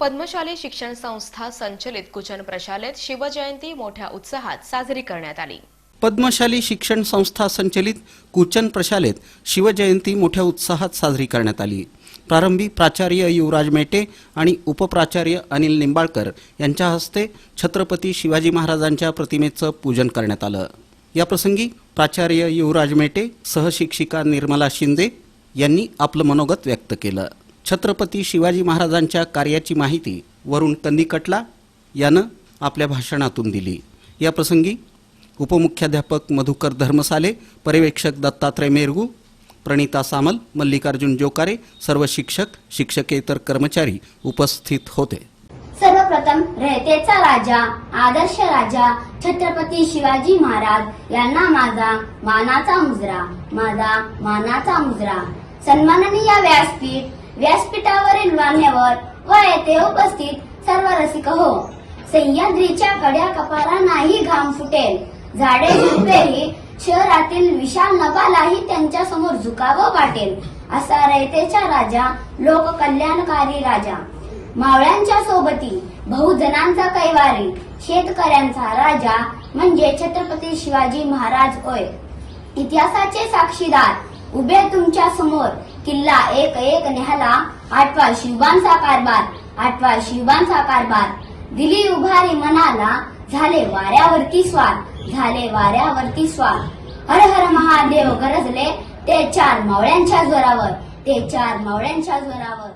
पद्मशाली शिक्षण संस्था संचलित कुचन प्रशालेत शिवजयंती मोठ्या उत्साहात साजरी करण्यात आली. पद्मशाली शिक्षण संस्था संचलित कुचन प्रशालेत शिवजयंती मोठ्या उत्साहात साजरी करण्यात आली. प्रारंभी प्राचार्य युवराज मेटे आणि उपप्राचार्य अनिल निंबाळकर यांच्या हस्ते छत्रपती शिवाजी महाराजांच्या प्रतिमेचं पूजन करण्यात आलं. याप्रसंगी प्राचार्य युवराज मेटे सहशिक्षिका निर्मला शिंदे यांनी आपलं मनोगत व्यक्त केलं. छत्रपती शिवाजी महाराजांच्या कार्याची माहिती वरुण कंदिकटला यानं आपल्या भाषणातून दिली. या प्रसंगी उपमुख्याध्यापक मधुकर धर्मसाले पर्यवेक्षक दत्तात्रय मेरगू प्रणिता सामल मल्लिकार्जुन जोकारे सर्व शिक्षक शिक्षकेतर कर्मचारी उपस्थित होते. सर्वप्रथम रयतेचा राजा आदर्श राजा छत्रपती शिवाजी महाराज यांना माझा मानाचा मुजरा माझा मानाचा मुजरा. सन्माननीय व्यासपीठ व्यासपीठावरील मान्यवर व येथे उपस्थित सर्व रसिक हो. सह्याद्रीच्या कड्या कपारांनाही घाम फुटेल. झाडे झुडपेही शहरातील विशाल नभालाही त्यांच्यासमोर झुकावं वाटेल असा रयतेचा राजा लोककल्याणकारी राजा. मावळ्यांच्या सोबती बहुजनांचा कैवारी शेतकऱ्यांचा राजा म्हणजे छत्रपती शिवाजी महाराज होय. इतिहासाचे साक्षीदार उभे तुमच्यासमोर. किल्ला एक एक नेहाला आठवा शिवबांचा कारभार आठवा शिवबांचा कारभार. दिली उभारी मनाला झाले वाऱ्यावरती स्वार झाले वाऱ्यावरती स्वार. हर हर महादेव गरजले ते चार मावळ्यांच्या जोरावर ते चार मावळ्यांच्या जोरावर.